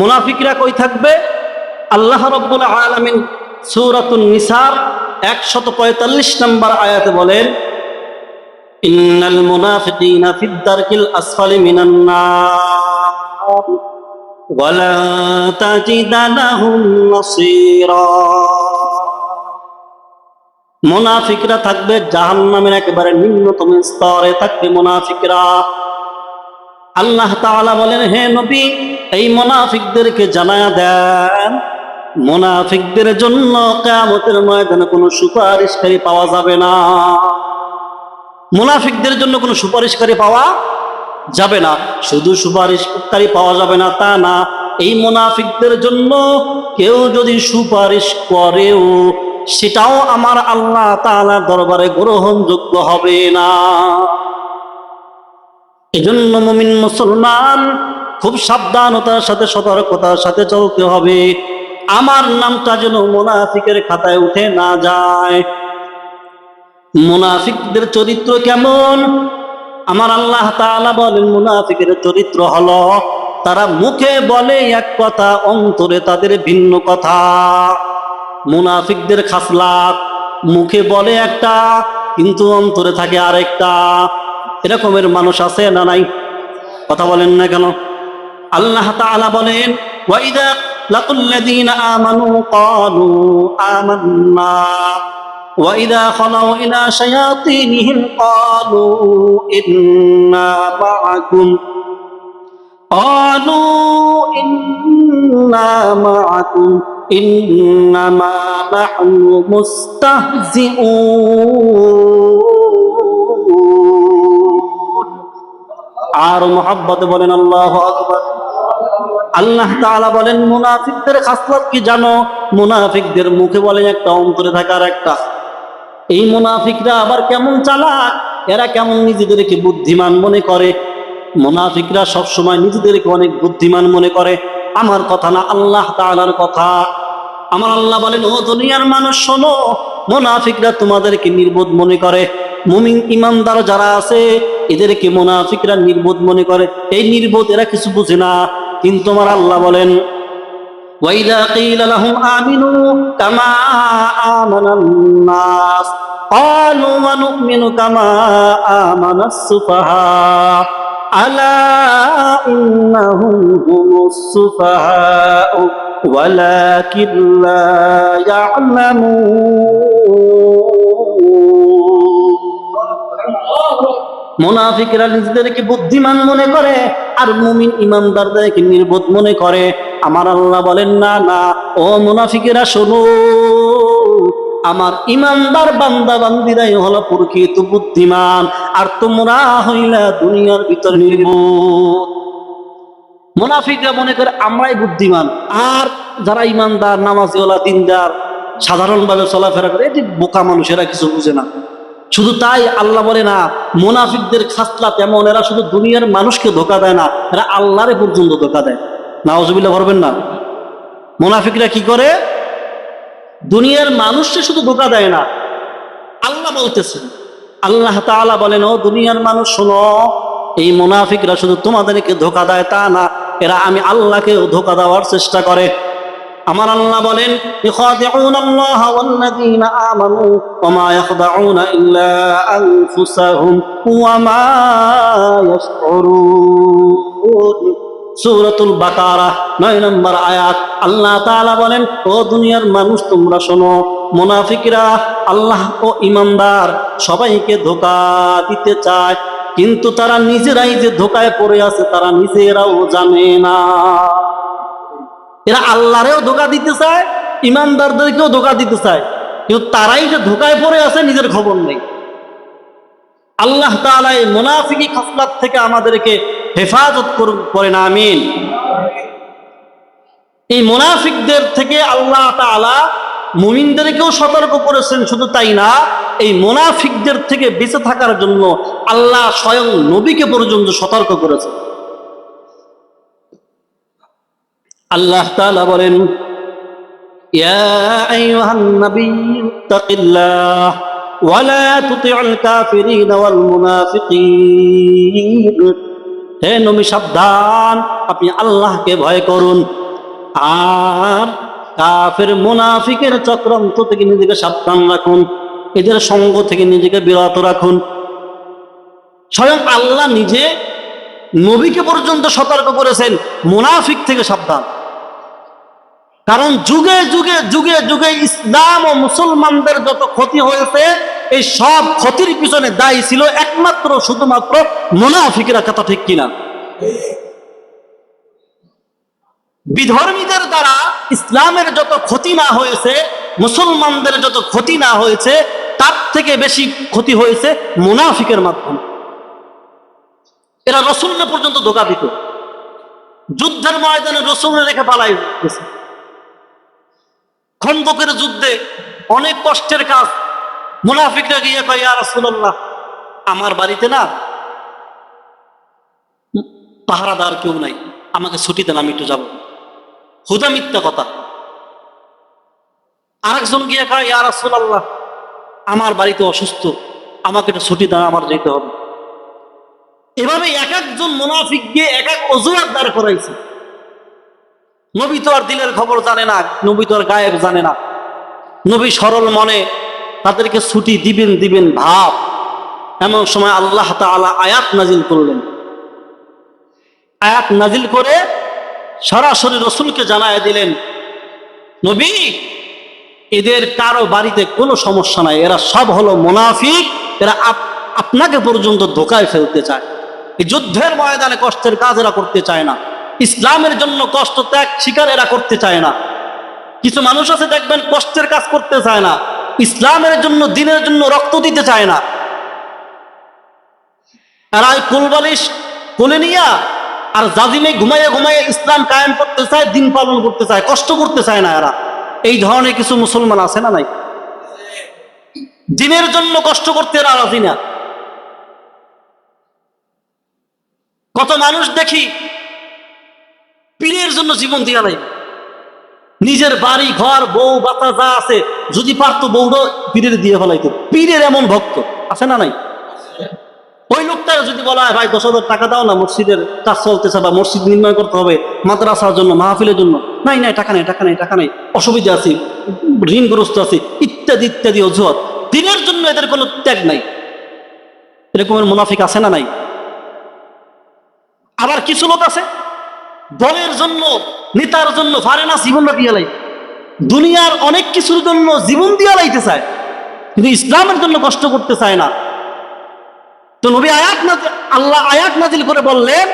মুনাফিকরা কই থাকবে? আল্লাহ রব্বুল আলামিন সূরাতুন নিসার একশত পঁয়তাল্লিশ নম্বর আয়াতে বলেন, ইন্নাল মুনাফিকিনা ফিদ দারকিল আসফালি মিনান নার, ওয়ালা তাজিদা লাহুম নাসীরা। মুনাফিকরা থাকবে জাহান্নামের একেবারে নিম্নতম স্তরে থাকবে মুনাফিকরা। আল্লাহ তাআলা বলেন, হে নবী এই মুনাফিকদেরকে জানায়া দেন। মুনাফিকদের জন্য কিয়ামতের ময়দানে কোনো সুপারিশকারী পাওয়া যাবে না। মুনাফিকদের জন্য কোনো সুপারিশকারী পাওয়া যাবে না। শুধু সুপারিশকারী পাওয়া যাবে না, তা না। এই মুনাফিকদের জন্য কেউ যদি সুপারিশ করেও, সেটাও আমার আল্লাহ তাআলার দরবারে গ্রহণযোগ্য হবে না। এজন্য মুমিন মুসলমান খুব সাবধানতার সাথে, সতর্কতার সাথে চলতে হবে। আমার নামটা যেন মুনাফিকের খাতায় উঠে না যায়। মুনাফিকদের চরিত্র কেমন? আমার আল্লাহ তাআলা বলেন, মুনাফিকের চরিত্র হলো, তারা মুখে বলে এক কথা, অন্তরে তাদের ভিন্ন কথা। মুনাফিকদের খাসলাত, মুখে বলে একটা, কিন্তু অন্তরে থাকে আরেকটা। এরকমের মানুষ আছে না নাই? কথা বলেন না কেন? আল্লাহ তাআলা বলেন ওয়াইদা লাকুল লাযীনা আমানু ক্বালু আমান্না وإذا خلوا إلى شياطينهم قالوا إنا معكم قالوا إنا معكم إنما نحن مستهزئون আর মোহাব্বত বলেন আল্লাহ আকবার আল্লাহ তাআলা বলেন, মুনাফিকদের খাসলাত কি জানো? মুনাফিকদের মুখে বলেন, একটা অন্তরে থাকার একটা। এই মুনাফিকরা আবার কেমন চালাক? এরা কেমন নিজেদেরকে বুদ্ধিমান মনে করে? মুনাফিকরা সব সময় নিজেদেরকে অনেক বুদ্ধিমান মনে করে। আমার কথা না আল্লাহ তাআলার কথা। আমার আল্লাহ বলেন, ও দুনিয়ার মানুষ, শোনো, মুনাফিকরা তোমাদেরকে নির্বোধ মনে করে। মুমিন ইমানদার যারা আছে, এদেরকে মুনাফিকরা নির্বোধ মনে করে। এই নির্বোধ এরা কিছু বুঝে না। কিন্তু আমার আল্লাহ বলেন وإذا قيل لهم آمنوا كما آمن الناس قالوا ونؤمن كما آمن السفهاء ألا إنهم هم السفهاء ولكن لا يعلمون মুনাফিকরা নিজেদেরকে বুদ্ধিমান মনে করে, আর মুমিন ইমানদারদেরকে নির্বোধ মনে করে। আমার আল্লাহ বলেন, না না, ও মুনাফিকেরা, শোনো। আমার ইমানদার বান্দা বান্দিরাই হলো প্রকৃত বুদ্ধিমান, আর তোমরা হইলা দুনিয়ার ভিতর নির্বোধ। মুনাফিকরা মনে করে, আমরাই বুদ্ধিমান। আর যারা ইমানদার, নামাজিওয়ালা, দিনদার, সাধারণভাবে চলাফেরা করে এটি বোকা মানুষেরা কিছু বুঝে না। শুধু তাই আল্লাহ বলে না, মোনাফিকদের খাসলা তেমন এরা শুধু দুনিয়ার মানুষকে ধোকা দেয় না, এরা আল্লাহরে পর্যন্ত ধোকা দেয়। নাওজবিল্লা ভরবেন না। মোনাফিকরা কি করে? দুনিয়ার মানুষকে শুধু ধোকা দেয় না। আল্লাহ বলতেছেন, আল্লাহ তাআলা বলেন, ও দুনিয়ার মানুষ, শোনো, এই মোনাফিকরা শুধু তোমাদেরকে ধোকা দেয় তা না, এরা আমি আল্লাহকে ধোকা দেওয়ার চেষ্টা করে। আমার আল্লাহ বলেন সূরাতুল বাকারা 9 নম্বর আয়াত, আল্লাহ তাআলা বলেন, ও দুনিয়ার মানুষ, তোমরা শোনো, মুনাফিকরা আল্লাহ ও ইমানদার সবাইকে ধোঁকা দিতে চায়, কিন্তু তারা নিজেরাই যে ধোকায় পড়ে আছে, তারা নিজেরাও জানে না। এরা আল্লাহরেও ধোকা দিতে চায়, ইমানদারদেরকেও ধোকা দিতে চায়। কিন্তু তারাই যে ধোকায় পড়ে আছে নিজের খবর নেই। আল্লাহ তাআলা এই মুনাফিকি খাসলাত থেকে আমাদেরকে হেফাজত করুন আমিন। এই মোনাফিকদের থেকে আল্লাহ তাআলা মুমিনদেরকেও সতর্ক করেছেন, শুধু তাই না, এই মোনাফিকদের থেকে বেঁচে থাকার জন্য আল্লাহ স্বয়ং নবীকে পর্যন্ত সতর্ক করেছেন। কাফিরিন ওয়াল মুনাফিকিন। হে নবী, সাবধান, আপনি আল্লাহকে ভয় করুন। আর কাফের মুনাফিকের চক্রান্ত থেকে নিজেকে সাবধান রাখুন, এদের সঙ্গ থেকে নিজেকে বিরত রাখুন। স্বয়ং আল্লাহ নিজে নবীকে পর্যন্ত সতর্ক করেছেন, মুনাফিক থেকে সাবধান। কারণ যুগে যুগে যুগে যুগে ইসলাম ও মুসলমানদের যত ক্ষতি হয়েছে, এই সব ক্ষতির পিছনে দায়ী ছিল একমাত্র শুধুমাত্র মুনাফিকেরা, কথা ঠিক কিনা? বিধর্মীদের দ্বারা ইসলামের যত ক্ষতি না হয়েছে, মুসলমানদের যত ক্ষতি না হয়েছে, তার থেকে বেশি ক্ষতি হয়েছে মুনাফিকের মাধ্যমে। এরা রসুল্লে পর্যন্ত ধোকা দিত। যুদ্ধের ময়দানে রসুল রেখে পালাই গেছে। খন্দকের যুদ্ধে অনেক কষ্টের কাজ। মুনাফিকরা গিয়ে কয়, ইয়া রাসূলুল্লাহ, আমার বাড়িতে না পাহারাদার কেউ নাই, আমাকে ছুটি দেন আমি একটু যাব। হুদা মিথ্যা কথা। আরেকজন গিয়ে কয়, ইয়া রাসূলুল্লাহ, আমার বাড়িতে অসুস্থ, আমাকে একটু ছুটি দেন আমার যেতে হবে। এভাবে এক একজন মুনাফিক গিয়ে এক এক অজুহাত দাঁড় করাইছে। নবী তো আর দিলের খবর জানে না, নবী তো আর গায়েব জানে না। নবী সরল মনে তাদেরকে ছুটি দিবেন দিবেন ভাব। এমন সময় আল্লাহ তাআলা আয়াত নাজিল করলেন। আয়াত নাজিল করে সরাসরি রসুলকে জানায় দিলেন, নবী, এদের কারও বাড়িতে কোনো সমস্যা নাই, এরা সব হলো মুনাফিক, এরা আপ- আপনাকে পর্যন্ত ধোকায় ফেলতে চায়। যুদ্ধের ময়দানে কষ্টের কাজ এরা করতে চায় না। ইসলামের জন্য কষ্ট ত্যাগ স্বীকার এরা করতে চায় না। কিছু মানুষ আছে দেখবেন কষ্টের কাজ করতে চায় না, ইসলামের জন্য, দিনের জন্য রক্ত দিতে চায় না। এরা ওই কুলবালিশ কোলে নিয়া আর জাজিমে ঘুমাইয়া ঘুমাইয়া ইসলাম কায়েম করতে চায়, দিন পালন করতে চায়, কষ্ট করতে চায় না এরা। এই ধরনের কিছু মুসলমান আছে না নাই? দিনের জন্য কষ্ট করতে এরা রাজি না। কত মানুষ দেখি পীরের জন্য জীবন দিয়া নাই। নিজের বাড়ি, ঘর, বউ, বাচ্চা যা আছে, যদি পারতো বউরও পীরের দিয়ে ফেলাইতো। পীরের এমন ভক্ত, আছে না নাই? ওই লোকটার যদি বলা হয়, ভাই, দশ হাজার টাকা দাও না, মসজিদের কাজ চলতেছে বা মসজিদ নির্মাণ করতে হবে, মাদ্রাসার জন্য, মাহফিলের জন্য। নাই নাই, টাকা নেই টাকা নেই টাকা নেই, অসুবিধা আছে, ঋণগ্রস্ত আছে, ইত্যাদি ইত্যাদি অজুহাত। দিনের জন্য এদের কোনো ত্যাগ নাই। এরকমের মুনাফিক আছে না নাই? আবার কিছু লোক আছে? দলের জন্য, নেতার জন্য পারে না জীবনটা দিয়ে লাই দুনিয়ার অনেক কিছুর জন্য জীবন দিয়ে লাইতে চায়, কিন্তু ইসলামের জন্য কষ্ট করতে চায় না। তো নবী আয়াত নাজিল আল্লাহ আয়াত নাজিল করে বললেন,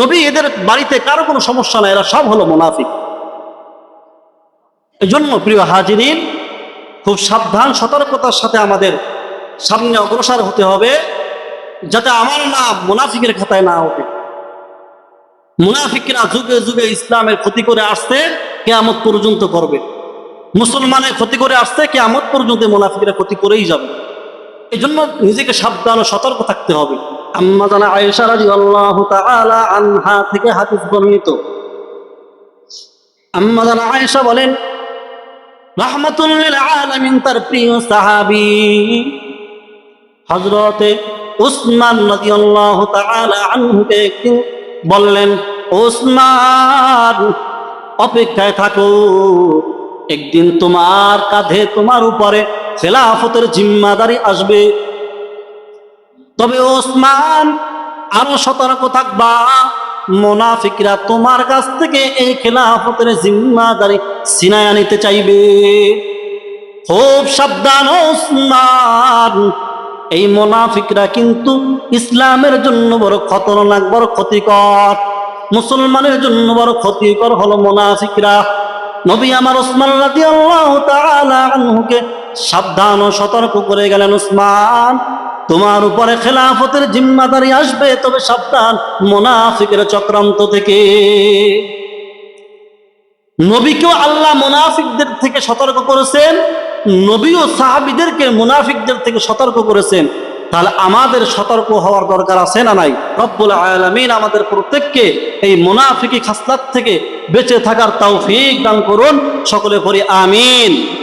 নবী এদের বাড়িতে কারও কোনো সমস্যা নাই, এরা সব হলো মুনাফিক। এই জন্য প্রিয় হাজিরিন, খুব সাবধান, সতর্কতার সাথে আমাদের সামনে অগ্রসর হতে হবে, যাতে আমার নাম মুনাফিকের খাতায় না ওঠে। মুনাফিকরা যুগে যুগে ইসলামের ক্ষতি করে আসতে কেয়ামত পর্যন্ত করবে। মুসলমানের ক্ষতি করে আসতে কেয়ামত পর্যন্ত মুনাফিকরা ক্ষতি করেই যাবে। এই জন্য নিজেকে সাবধান ও সতর্ক থাকতে হবে। আম্মা জানা আয়েশা রাদিয়াল্লাহু তাআলা আনহা থেকে হাদিস বর্ণিত। আম্মা জানা আয়েশা বলেন, রাহমাতুল লিল আলামিন তার প্রিয় সাহাবী, হযরতে উসমান রাদিয়াল্লাহু তাআলা আনহুকে একদিন বললেন, ওসমান, অপেক্ষায় থাকো। একদিন তোমার কাঁধে তোমার উপরে খেলাফতের জিম্মাদারি আসবে। তবে ওসমান, আরও সতর্ক থাকবা। মোনাফিকরা তোমার কাছ থেকে এই খেলাফতের জিম্মাদারি সিনায়া নিতে চাইবে। খুব সাবধান, ওসমান। এই মোনাফিকরা কিন্তু ইসলামের জন্য বড় খতরনাক, বড় ক্ষতিকর। মুসলমানের জন্য বড় ক্ষতিকর হলো মোনাফিকরা। নবী আমার ওসমান রাদিয়াল্লাহু তাআলা আনহুকে সাবধান ও সতর্ক করে গেলেন, ওসমান, তোমার উপরে খেলাফতের জিম্মাদারি আসবে, তবে সাবধান, মোনাফিকের চক্রান্ত থেকে। নবীকেও আল্লাহ মুনাফিকদের থেকে সতর্ক করেছেন। নবী ও সাহাবিদেরকে মুনাফিকদের থেকে সতর্ক করেছেন। তাহলে আমাদের সতর্ক হওয়ার দরকার আছে না নাই? রব্বুল আলমিন আমাদের প্রত্যেককে এই মুনাফিকি খাসলাত থেকে বেঁচে থাকার তৌফিক দান করুন। সকলে করি আমিন।